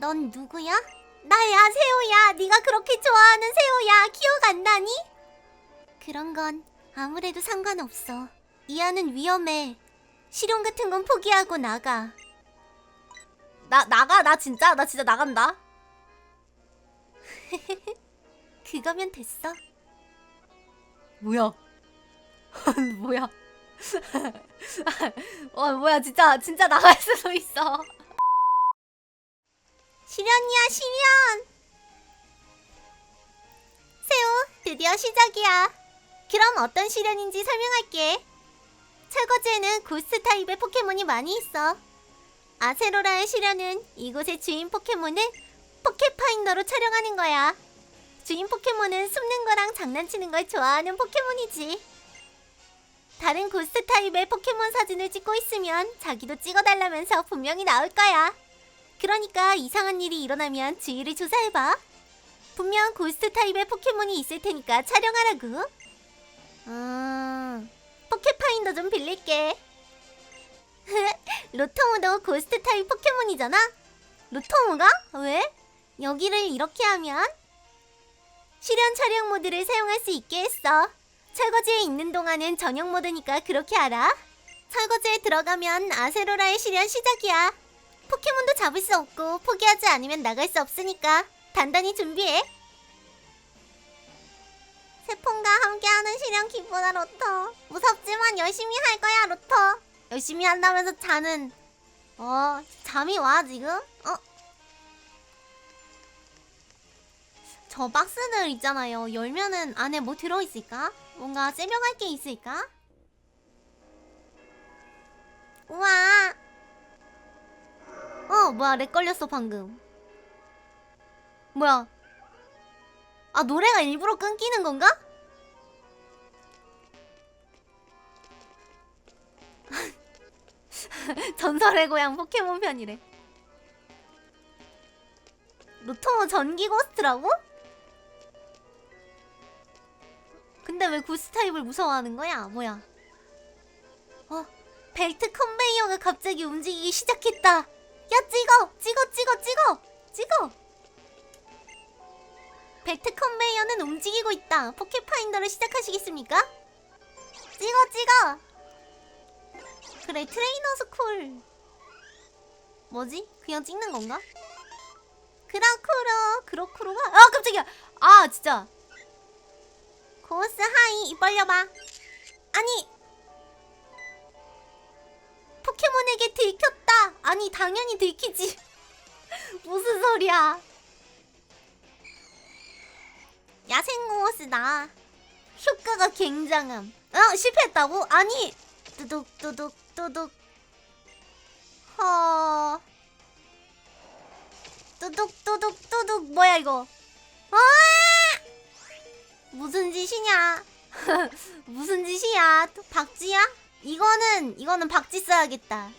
넌 누구야? 나야 세호야. 네가 그렇게 좋아하는 세호야. 기억 안 나니? 그런 건 아무래도 상관없어. 이하는 위험해. 실용 같은 건 포기하고 나가. 나 나가 나 진짜 나 진짜 나간다. 그거면 됐어. 뭐야? 뭐야? 어 뭐야 진짜 진짜 나갈 수도 있어. 실현이야 실현. 세호 드디어 시작이야. 그럼 어떤 실현인지 설명할게. 철거지에는 고스트 타입의 포켓몬이 많이 있어. 아세로라의 실현은 이곳의 주인 포켓몬을 포켓파인더로 촬영하는 거야. 주인 포켓몬은 숨는 거랑 장난치는 걸 좋아하는 포켓몬이지. 다른 고스트 타입의 포켓몬 사진을 찍고 있으면 자기도 찍어달라면서 분명히 나올 거야. 그러니까 이상한 일이 일어나면 주위를 조사해봐. 분명 고스트 타입의 포켓몬이 있을 테니까 촬영하라고. 음, 포켓파인더 좀 빌릴게. 로토무도 고스트 타입 포켓몬이잖아? 로토무가? 왜? 여기를 이렇게 하면 실현 촬영 모드를 사용할 수 있게 했어. 철거지에 있는 동안은 전용 모드니까 그렇게 알아. 철거지에 들어가면 아세로라의 실현 시작이야. 포켓몬도 잡을 수 없고 포기하지 않으면 나갈 수 없으니까 단단히 준비해. 세폰과 함께하는 실현 기쁘다 로터. 무섭지만 열심히 할 거야 로터. 열심히 한다면서 자는 어 잠이 와 지금? 어? 저 박스들 있잖아요. 열면은 안에 뭐 들어있을까? 뭔가 세명할 게 있을까? 우와. 어, 뭐야, 렉 걸렸어, 방금. 뭐야? 아, 노래가 일부러 끊기는 건가? 전설의 고향 포켓몬 편이래. 로토모 전기 고스트라고? 근데 왜 구스 타입을 무서워하는 거야? 뭐야? 어, 벨트 컨베이어가 갑자기 움직이기 시작했다. 야, 찍어! 찍어, 찍어, 찍어! 찍어! 벨트 컨베이어는 움직이고 있다. 포켓파인더를 시작하시겠습니까? 찍어, 찍어! 그래, 트레이너 스쿨. 뭐지? 그냥 찍는 건가? 그라쿠로, 그로쿠로가? 아, 깜짝이야! 아, 진짜. 고스 하이, 입 벌려봐. 아니, 포켓몬에게 들켰다. 아니 당연히 들키지. 무슨 소리야? 야생고스다. 효과가 굉장함. 어 실패했다고? 아니 뚜둑 뚜둑 뚜둑. 허. 뚜둑 뚜둑 뚜둑 뭐야 이거? 아! 무슨 짓이냐? 무슨 짓이야? 또 박쥐야? 이거는 이거는 박쥐 써야겠다.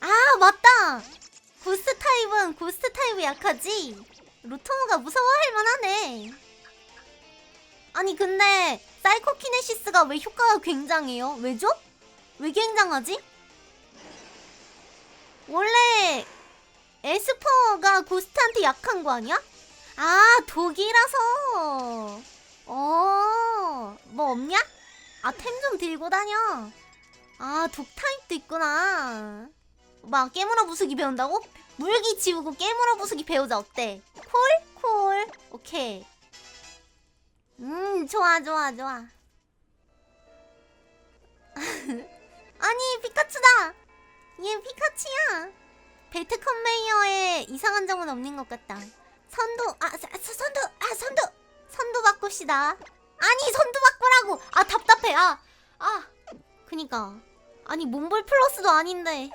아 맞다. 고스트 타입은 고스트 타입이 약하지. 로토모가 무서워할 만하네. 아니 근데 사이코키네시스가 왜 효과가 굉장해요? 왜죠? 왜 굉장하지? 원래 에스퍼가 고스트한테 약한 거 아니야? 아 독이라서. 어, 뭐 없냐? 아, 템 좀 들고 다녀. 아, 독 타입도 있구나. 막 깨물어 부수기 배운다고? 물기 지우고 깨물어 부수기 배우자 어때? 콜? 콜. 오케이. 음, 좋아, 좋아, 좋아. 아니, 피카츄다. 얘 피카츄야. 벨트 컨베이어에 이상한 점은 없는 것 같다. 선도, 아, 선도, 아, 선도, 선도 바꿉시다. 아니 선두 바꾸라고. 아 답답해. 아아 그니까. 아니 몽골 플러스도 아닌데.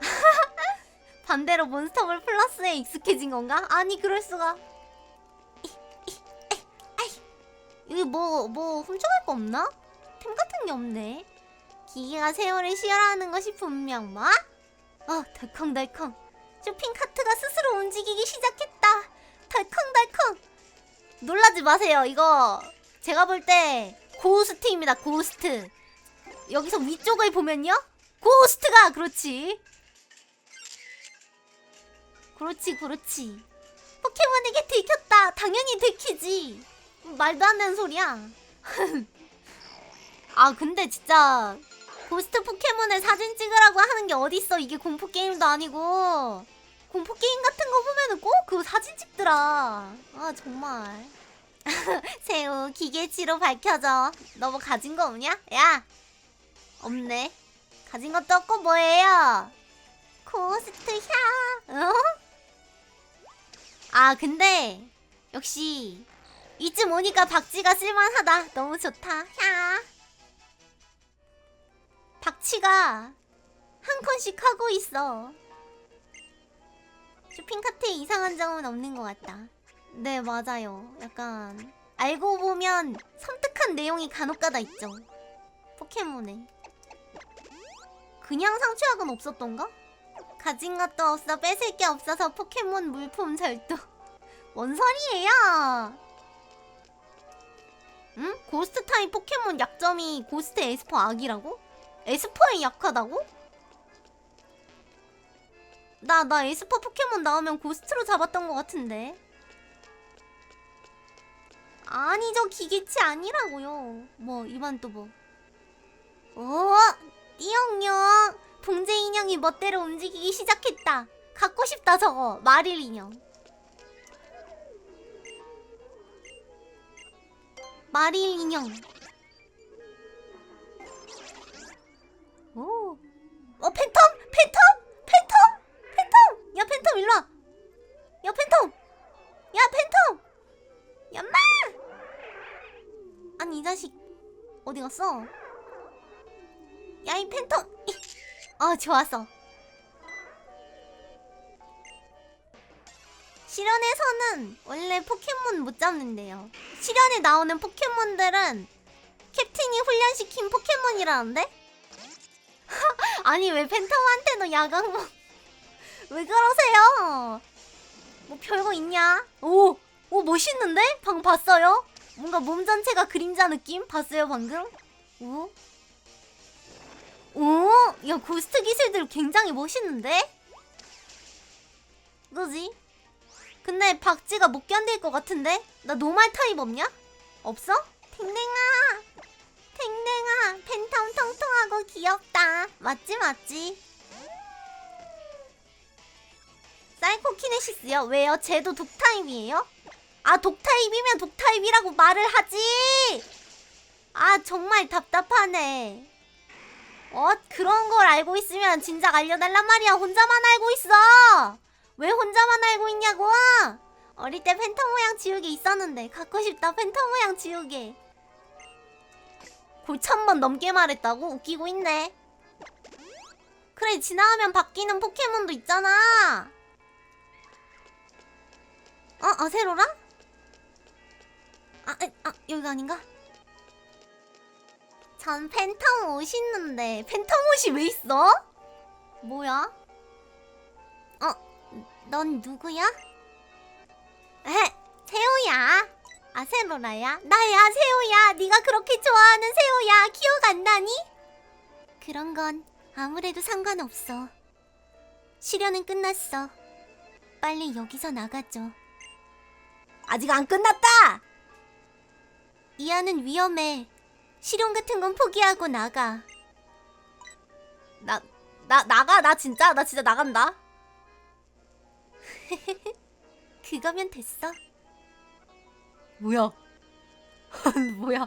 반대로 몬스터볼 플러스에 익숙해진 건가? 아니 그럴 수가. 여기 뭐뭐 훔쳐갈 거 없나? 템 같은 게 없네. 기계가 세월을 시열하는 것이 분명 뭐? 어 덜컹덜컹. 쇼핑 카트가 스스로 움직이기 시작했다. 덜컹덜컹 놀라지 마세요. 이거 제가 볼 때 고스트입니다. 고스트. 여기서 위쪽을 보면요. 고스트가 그렇지. 그렇지, 그렇지. 포켓몬에게 들켰다. 당연히 들키지. 말도 안 되는 소리야. 아, 근데 진짜 고스트 포켓몬의 사진 찍으라고 하는 게 어딨어. 이게 공포 게임도 아니고. 공포 게임 같은 거 보면은 꼭 그 사진 찍더라. 아, 정말. 새우 기계치로 밝혀져. 너뭐 가진 거 없냐? 야! 없네. 가진 것도 없고 뭐예요? 고스트 향. 어? 아, 근데 역시 이쯤 오니까 박쥐가 쓸만하다. 너무 좋다. 향. 박쥐가 한 콘씩 하고 있어. 쇼핑카트에 이상한 점은 없는 것 같다. 네, 맞아요. 약간 알고 보면 섬뜩한 내용이 간혹가다 있죠. 포켓몬에. 그냥 상추약은 없었던가? 가진 것도 없어 뺏을 게 없어서 포켓몬 물품 절도. 뭔 소리예요? 응? 고스트 타입 포켓몬 약점이 고스트 에스퍼 악이라고? 에스퍼에 약하다고? 나, 나 에스퍼 포켓몬 나오면 고스트로 잡았던 것 같은데. 아니, 저 기계치 아니라고요. 뭐, 이번 또 뭐. 오, 띠용용. 봉제 인형이 멋대로 움직이기 시작했다. 갖고 싶다, 저거. 마릴 인형. 마릴 인형. 오. 어, 팬텀? 팬텀? 팬텀? 팬텀! 야, 팬텀 일로 와. 야, 팬텀! 야, 팬텀! 얌마! 이 자식 어디 갔어? 야, 이 팬텀! 이. 어, 좋았어. 실현에서는 원래 포켓몬 못 잡는데요. 실현에 나오는 포켓몬들은 캡틴이 훈련시킨 포켓몬이라는데? 아니 왜 팬텀한테는 야광봉 왜 그러세요? 뭐 별거 있냐? 오! 오 멋있는데? 방금 봤어요? 뭔가 몸 전체가 그림자 느낌? 봤어요 방금? 오? 오! 야 고스트 기술들 굉장히 멋있는데? 그지? 근데 박쥐가 못 견딜 것 같은데? 나 노말 타입 없냐? 없어? 탱탱아! 탱탱아! 팬텀 통통하고 귀엽다. 맞지 맞지? 사이코키네시스요? 왜요? 쟤도 독타입이에요? 아 독타입이면 독타입이라고 말을 하지! 아 정말 답답하네. 어? 그런 걸 알고 있으면 진작 알려달란 말이야. 혼자만 알고 있어! 왜 혼자만 알고 있냐고! 어릴 때 팬텀 모양 지우개 있었는데 갖고 싶다 팬텀 모양 지우개. 골천번 넘게 말했다고? 웃기고 있네. 그래 지나가면 바뀌는 포켓몬도 있잖아. 어? 아세로라? 아, 에, 아 여기가 아닌가? 전 팬텀 옷 있는데 팬텀 옷이 왜 있어? 뭐야? 어? 넌 누구야? 에, 세호야. 아 세로라야? 나야 세호야. 네가 그렇게 좋아하는 세호야. 기억 안 나니? 그런 건 아무래도 상관없어. 시련은 끝났어. 빨리 여기서 나가죠. 아직 안 끝났다. 이하는 위험해. 실용 같은 건 포기하고 나가. 나, 나, 나가? 나 진짜? 나 진짜 나간다. 그거면 됐어. 뭐야? 뭐야?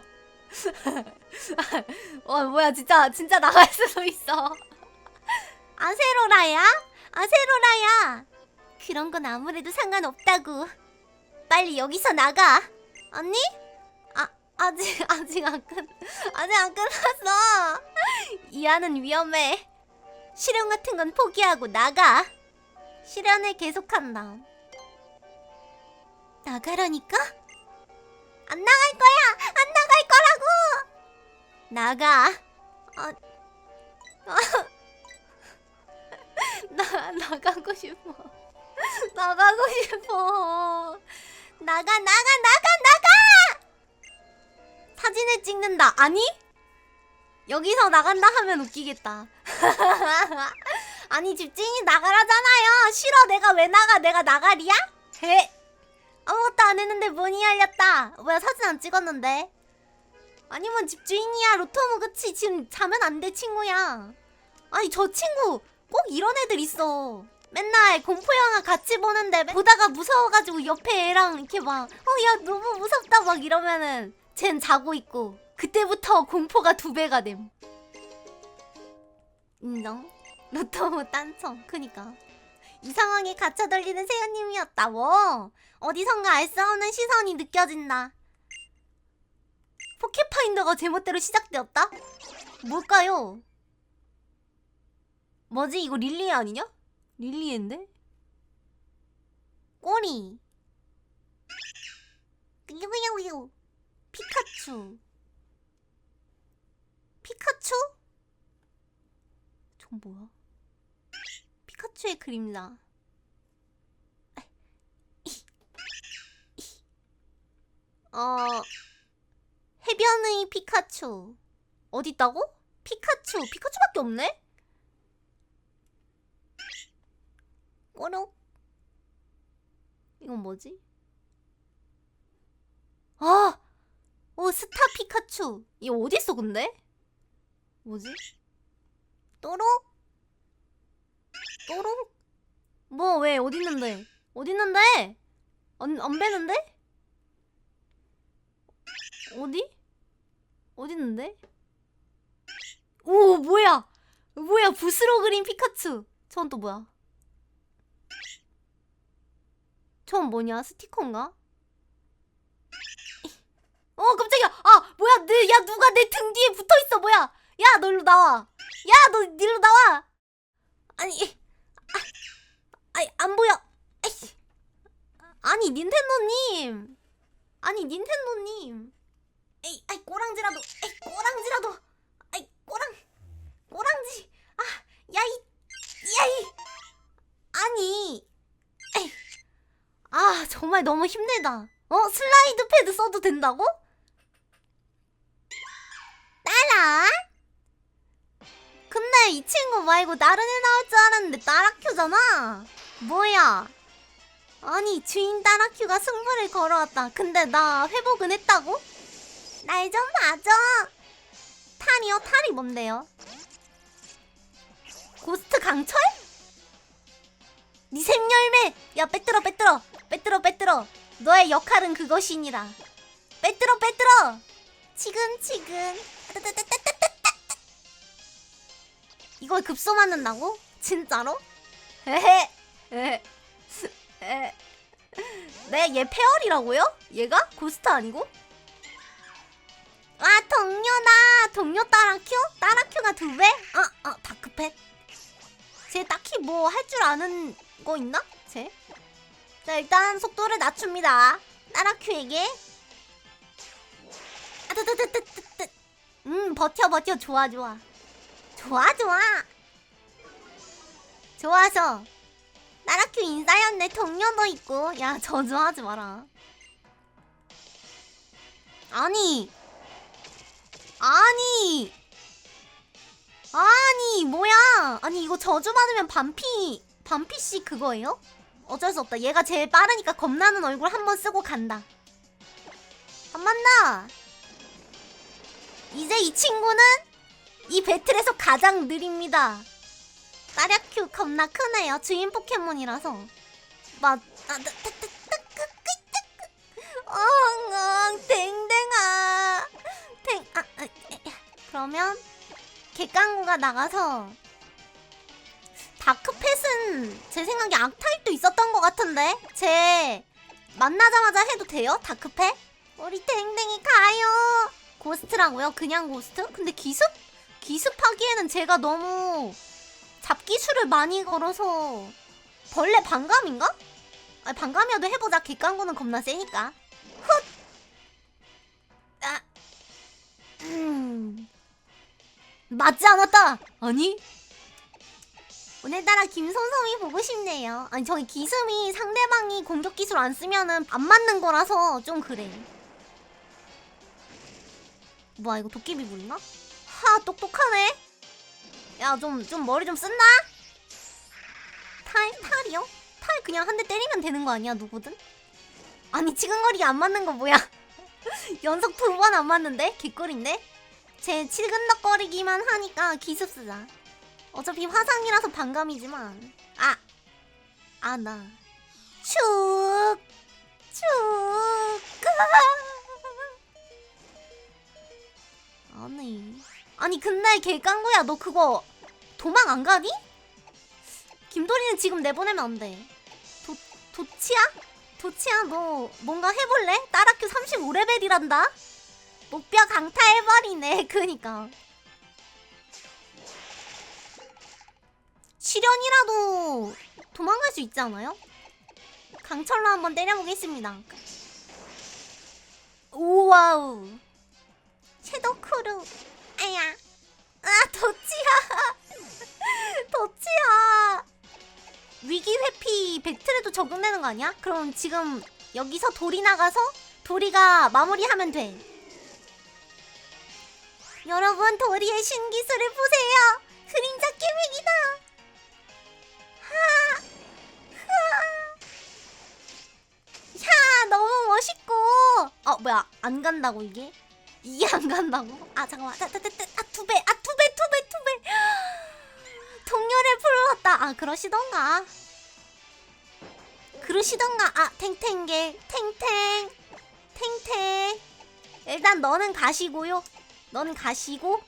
어 뭐야 진짜 진짜 나갈 수도 있어. 아세로라야? 아세로라야? 그런 건 아무래도 상관없다고. 빨리 여기서 나가. 언니? 아 아직 아직 안 끝. 아직 안 끝났어. 이하는 위험해. 실현 같은 건 포기하고 나가. 실현을 계속한다. 나가라니까? 안 나갈 거야! 안 나갈 거라고! 나가. 어, 나, 나가고 싶어. 나가고 싶어. 나가, 나가, 나가, 나가! 사진을 찍는다. 아니? 여기서 나간다 하면 웃기겠다. 아니 집주인이 나가라잖아요. 싫어 내가 왜 나가? 내가 나가리야? 해. 아무것도 안 했는데 문이 열렸다. 뭐야 사진 안 찍었는데? 아니면 집주인이야 로토무 그치 지금 자면 안 돼 친구야. 아니 저 친구 꼭 이런 애들 있어. 맨날 공포 영화 같이 보는데 보다가 무서워가지고 옆에 애랑 이렇게 막 어 야 너무 무섭다 막 이러면은 쟨 자고 있고 그때부터 공포가 두 배가 됨. 인정. 로또무 딴청. 그니까. 이상하게 갇혀 들리는 세연님이었다고. 어디선가 알 수 없는 시선이 느껴진다. 포켓파인더가 제멋대로 시작되었다? 뭘까요? 뭐지? 이거 릴리에 아니냐? 릴리에인데? 꼬리. 끄유유유. 피카츄. 피카츄? 전 뭐야? 피카츄의 그림자. 어 해변의 피카츄 어디 있다고? 피카츄 피카츄밖에 없네? 꼬록 이건 뭐지? 아! 오 스타 피카츄 이거 어디 있어 근데? 뭐지? 또록? 또록? 뭐 왜? 어디 있는데? 안, 안 배는데? 어디? 있는데? 오 뭐야? 뭐야 붓으로 그린 피카츄 저건 또 뭐야? 저건 뭐냐 스티커인가? 어 깜짝이야. 아 뭐야? 내, 야 누가 내 등 뒤에 붙어있어? 뭐야? 야 너 일로 나와. 야 너 일로 나와. 아니 아, 아니 안 보여. 아이씨. 아니 닌텐도님. 아니 닌텐도님. 에이 아이 꼬랑지라도. 에이 꼬랑지라도. 아이 꼬랑 꼬랑지. 아 야이 야이. 아니 에이. 아 정말 너무 힘들다. 어 슬라이드 패드 써도 된다고? 따라 근데 이 친구 말고 다른 애 나올 줄 알았는데 따라큐잖아. 뭐야? 아니 주인 따라큐가 승부를 걸어왔다. 근데 나 회복은 했다고? 날 좀 봐줘. 탈이요? 탈이 뭔데요? 고스트 강철? 니 샘 열매! 야 빼들어 빼들어. 빼들어 빼들어. 너의 역할은 그것이니라. 빼들어 빼들어. 지금 지금 이걸 급소 맞는다고? 진짜로? 에헤 에헤 에헤 네, 얘 페어리라고요? 얘가? 고스트 아니고? 아, 동료다! 동료 따라큐? 따라큐가 두 배? 아, 아, 다크펫. 쟤 딱히 뭐 할 줄 아는 거 있나? 쟤? 자, 일단 속도를 낮춥니다. 따라큐에게. 아, 뜨뜨뜨뜨뜨뜨. 음, 버텨, 버텨. 좋아, 좋아. 좋아, 좋아. 좋아서. 따라큐 인싸였네. 동료도 있고. 야, 저주하지 마라. 아니. 아니. 아니, 뭐야. 아니, 이거 저주 받으면 반피, 반피씨 그거예요? 어쩔 수 없다. 얘가 제일 빠르니까 겁나는 얼굴 한 번 쓰고 간다. 안 만나. 이제 이 친구는 이 배틀에서 가장 느립니다. 따랴큐 겁나 크네요. 주인 포켓몬이라서. 맞, 아, 따, 끄, 끄, 끄. 엉엉, 댕댕아. 댕, 아, 아, 에, 에. 그러면, 객강구가 나가서, 다크펫은 제 생각에 악타입도 있었던 것 같은데? 제, 만나자마자 해도 돼요? 다크펫? 우리 댕댕이 가요. 고스트라고요? 그냥 고스트? 근데 기습? 기습하기에는 제가 너무 잡기술을 많이 걸어서 벌레 반감인가? 아 반감이어도 해보자 객강구는 겁나 세니까 훗! 아, 음. 맞지 않았다! 아니? 오늘따라 김선성이 보고 싶네요 아니 저기 기습이 상대방이 공격 기술 안 쓰면은 안 맞는 거라서 좀 그래 뭐야 이거 도깨비 부리나? 하 똑똑하네 야 좀 좀 머리 좀 쓴다. 탈 탈이요? 탈 그냥 한 대 때리면 되는 거 아니야 누구든? 아니 치근거리기 안 맞는 거 뭐야? 연속 두 번 안 맞는데 개꿀인데? 제 치근덕거리기만 하니까 기습 쓰자. 어차피 화상이라서 반감이지만 아! 아 나. 축! 축! 아니 아니 근데 개깡구야 너 그거 도망 안 가니? 김도리는 지금 내보내면 안 돼. 도 도치야? 도치야 너 뭔가 해볼래? 딸학교 35레벨이란다. 목뼈 강타해버리네. 그니까. 시련이라도 도망갈 수 있지 않아요? 강철로 한번 때려보겠습니다. 우와우. 섀도우 크루. 아야. 아, 도치야. 도치야. 위기 회피 배틀에도 적용되는 거 아니야? 그럼 지금 여기서 돌이 나가서 도리가 마무리하면 돼. 여러분, 도리의 신기술을 보세요. 그림자 깨맥이다. 하. 하. 야, 너무 멋있고. 어, 뭐야? 안 간다고 이게? 이게 안 간다고? 아 잠깐만 아, 아, 아, 아, 두 배, 아, 두 배, 두 배, 두 배. 동료를 풀었다. 아, 그러시던가. 그러시던가. 아, 탱탱게, 탱탱, 탱탱. 일단 너는 가시고요. 너는 가시고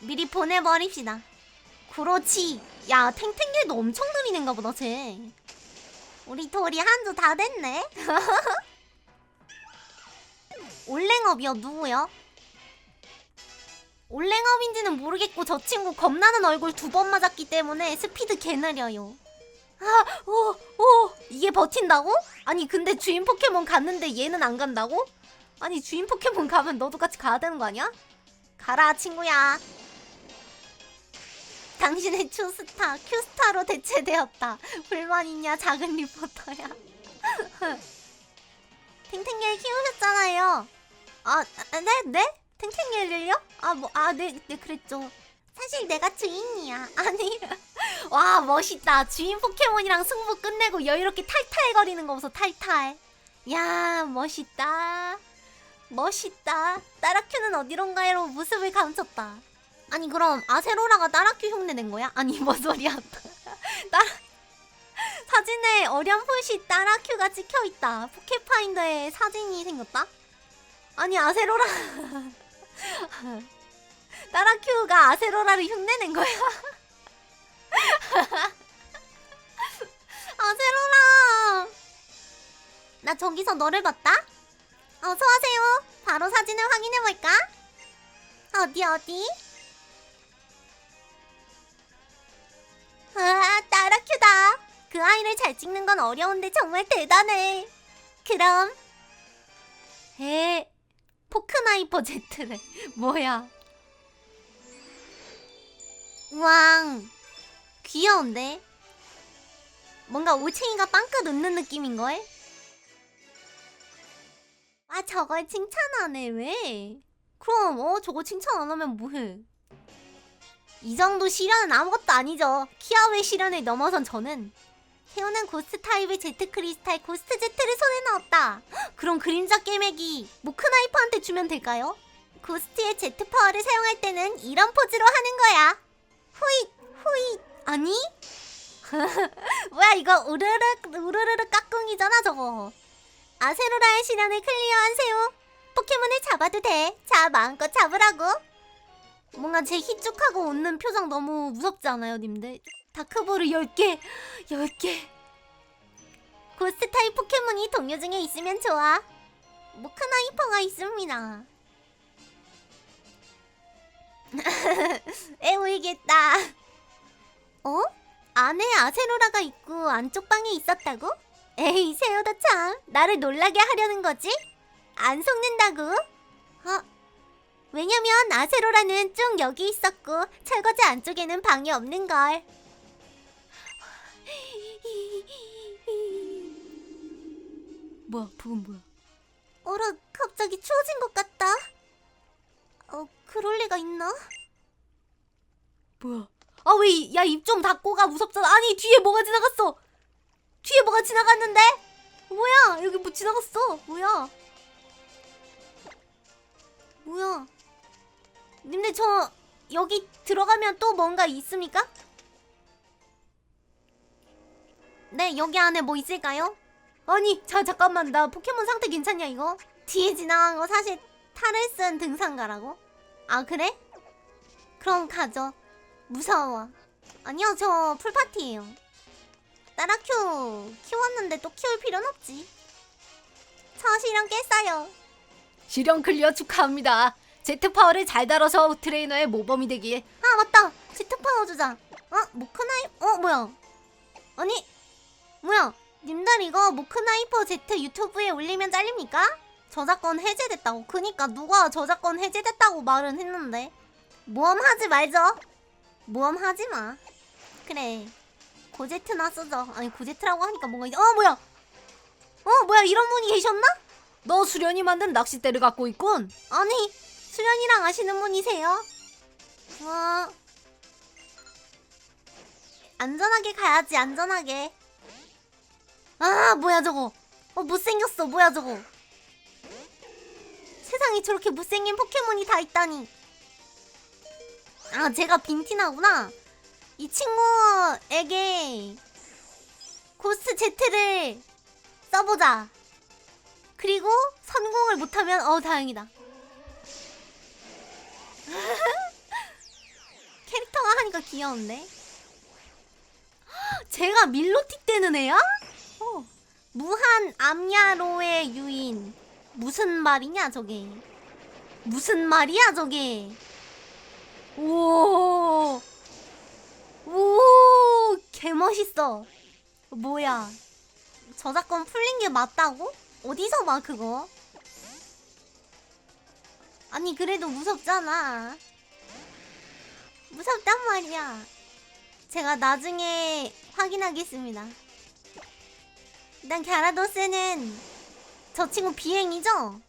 미리 보내버립시다. 그렇지. 야, 탱탱게도 엄청 느리는가 보다, 쟤. 우리 돌이 한 주 다 됐네. 올랭업이요, 누구요? 올랭업인지는 모르겠고 저 친구 겁나는 얼굴 두 번 맞았기 때문에 스피드 개 느려요. 아, 오, 오, 이게 버틴다고? 아니 근데 주인 포켓몬 갔는데 얘는 안 간다고? 아니 주인 포켓몬 가면 너도 같이 가야 되는 거 아니야? 가라 친구야. 당신의 추스타, 큐스타로 대체되었다. 불만 있냐 작은 리포터야. 탱탱이를 키우셨잖아요. 아, 아, 네, 네? 탱탱이를요? 아, 뭐, 아, 네, 네, 그랬죠. 사실 내가 주인이야. 아니, 와, 멋있다. 주인 포켓몬이랑 승부 끝내고 여유롭게 탈탈거리는 거 보소, 탈탈. 야, 멋있다. 멋있다. 따라큐는 어디론가로 모습을 감췄다. 아니, 그럼 아세로라가 따라큐 흉내 낸 거야? 아니, 뭔 소리야. 따라, 사진에 어렴풋이 따라큐가 찍혀있다. 포켓파인더에 사진이 생겼다? 아니, 아세로라. 따라큐가 아세로라를 흉내낸 거야. 아세로라. 나 저기서 너를 봤다. 어서 와세요. 바로 사진을 확인해 볼까? 어디 어디? 아, 따라큐다. 그 아이를 잘 찍는 건 어려운데 정말 대단해. 그럼 에 포크나이퍼 제트래. 뭐야? 왕 귀여운데? 뭔가 올챙이가 빵긋 웃는 느낌인걸? 아 저걸 칭찬하네 왜? 그럼 어 저거 칭찬 안 하면 뭐해? 이 정도 시련은 아무것도 아니죠. 키아웨 시련을 넘어선 저는 태어난 고스트 타입의 제트 크리스탈 고스트 제트를 손에 넣었다. 헉, 그럼 그림자 깨매기 모크나이퍼한테 주면 될까요? 고스트의 제트 파워를 사용할 때는 이런 포즈로 하는 거야. 후잇 후잇 아니? 뭐야 이거 우르르 우르르르 까꿍이잖아 저거. 아세로라의 시련을 클리어한 포켓몬을 잡아도 돼. 자 마음껏 잡으라고. 뭔가 제 희죽하고 웃는 표정 너무 무섭지 않아요, 님들? 다크볼을 10개! 10개! 고스트 타입 포켓몬이 동료 중에 있으면 좋아. 모크나이퍼가 있습니다. 애 울겠다. 어? 안에 아세로라가 있고 안쪽 방에 있었다고? 에이, 세요다 참. 나를 놀라게 하려는 거지? 안 속는다고? 어? 왜냐면 아세로라는 쭉 여기 있었고 철거지 안쪽에는 방이 없는 걸. 뭐야, 그건 뭐야? 어라, 갑자기 추워진 것 같다. 어, 그럴 리가 있나? 뭐야? 아왜야입 좀 닫고 가 무섭잖아 아니 뒤에 뭐가 지나갔어 뒤에 뭐가 지나갔는데 뭐야 여기 뭐 지나갔어 뭐야 뭐야 님들 저 여기 들어가면 또 뭔가 있습니까? 네, 여기 안에 뭐 있을까요? 아니 자 잠깐만 나 포켓몬 상태 괜찮냐 이거? 뒤에 지나간 거 사실 탈을 쓴 등산가라고? 아, 그래? 그럼 가죠. 무서워. 아니요, 저 풀파티예요. 따라큐 키웠는데 또 키울 필요는 없지. 저 실력 깼어요. 실현 클리어 축하합니다 제트 파워를 잘 다뤄서 트레이너의 모범이 되길 아 맞다 제트 파워 주자 어 모크나이 어 뭐야 아니 뭐야 님들 이거 모크나이퍼 제트 유튜브에 올리면 잘립니까? 저작권 해제됐다고. 그니까 누가 저작권 해제됐다고 말은 했는데. 모험하지 말죠. 모험하지 마. 그래. 고제트나 쓰죠. 아니 고제트라고 하니까 뭔가 어 뭐야! 어 뭐야 이런 분이 계셨나? 너 수련이 만든 낚싯대를 갖고 있군. 아니 수련이랑 아시는 분이세요? 와 안전하게 가야지 안전하게 아 뭐야 저거. 어 못생겼어. 뭐야 저거. 세상에 저렇게 못생긴 포켓몬이 다 있다니. 아 제가 빈티나구나. 이 친구에게 고스트 제트를 써보자. 그리고 성공을 못하면 어 다행이다. 캐릭터가 하니까 귀여운데? 제가 밀로틱 되는 애야? 어. 무한 암야로의 유인. 무슨 말이냐, 저게? 무슨 말이야, 저게? 오. 오, 개멋있어. 뭐야. 저작권 풀린 게 맞다고? 어디서 봐, 그거? 아니, 그래도 무섭잖아. 무섭단 말이야. 제가 나중에 확인하겠습니다. 일단 갸라도스는 저 친구 비행이죠?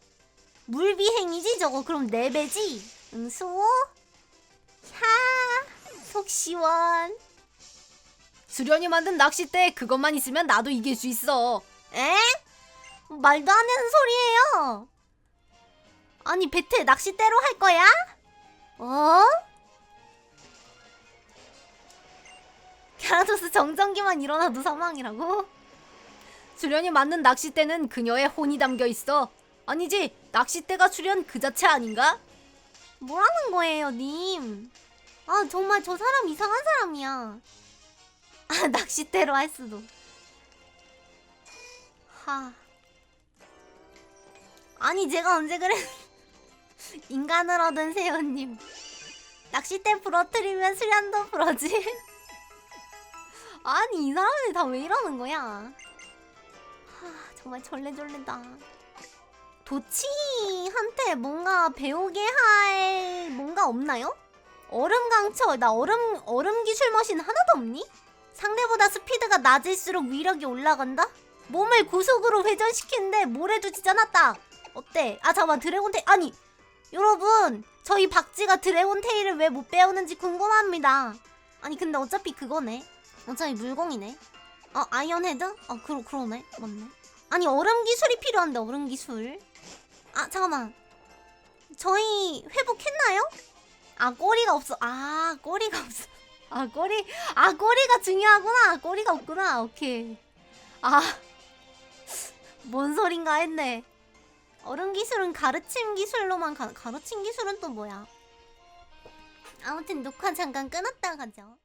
물 비행이지 저거 그럼 네 배지? 응 수호? 야, 속 시원. 수련이 만든 낚싯대 그것만 있으면 나도 이길 수 있어 에? 말도 안 되는 소리예요. 아니 배틀 낚싯대로 할 거야? 어? 갸라도스 정전기만 일어나도 사망이라고? 수련이 만든 낚싯대는 그녀의 혼이 담겨 있어 아니지 낚싯대가 수련 그 자체 아닌가? 뭐라는 거예요, 님? 아, 정말 저 사람 이상한 사람이야. 아, 낚싯대로 할 수도. 하. 아니, 제가 언제 그래? 인간을 얻은 세연님. 낚싯대 부러뜨리면 수련도 부러지? 아니, 이 사람들 다 왜 이러는 거야? 하, 정말 절레절레다. 도치한테 뭔가 배우게 할 뭔가 없나요? 얼음 강처 나 얼음 얼음 기술 머신 하나도 없니? 상대보다 스피드가 낮을수록 위력이 올라간다? 몸을 고속으로 회전시키는데 모래도 지져놨다. 어때? 아 잠깐만 드래곤 테일 아니 여러분 저희 박쥐가 드래곤 테일을 왜 못 배우는지 궁금합니다. 아니 근데 어차피 그거네. 어차피 물공이네. 어 아이언 헤드? 아 그러 그러네 맞네. 아니 얼음 기술이 필요한데 얼음 기술. 아 잠깐만. 저희 회복했나요? 아 꼬리가 없어. 아 꼬리가 없어. 아 꼬리 아 꼬리가 중요하구나. 꼬리가 없구나. 오케이. 아. 뭔 소린가 했네. 얼음 기술은 가르침 기술로만 가, 가르침 기술은 또 뭐야? 아무튼 녹화 잠깐 끊었다 가죠.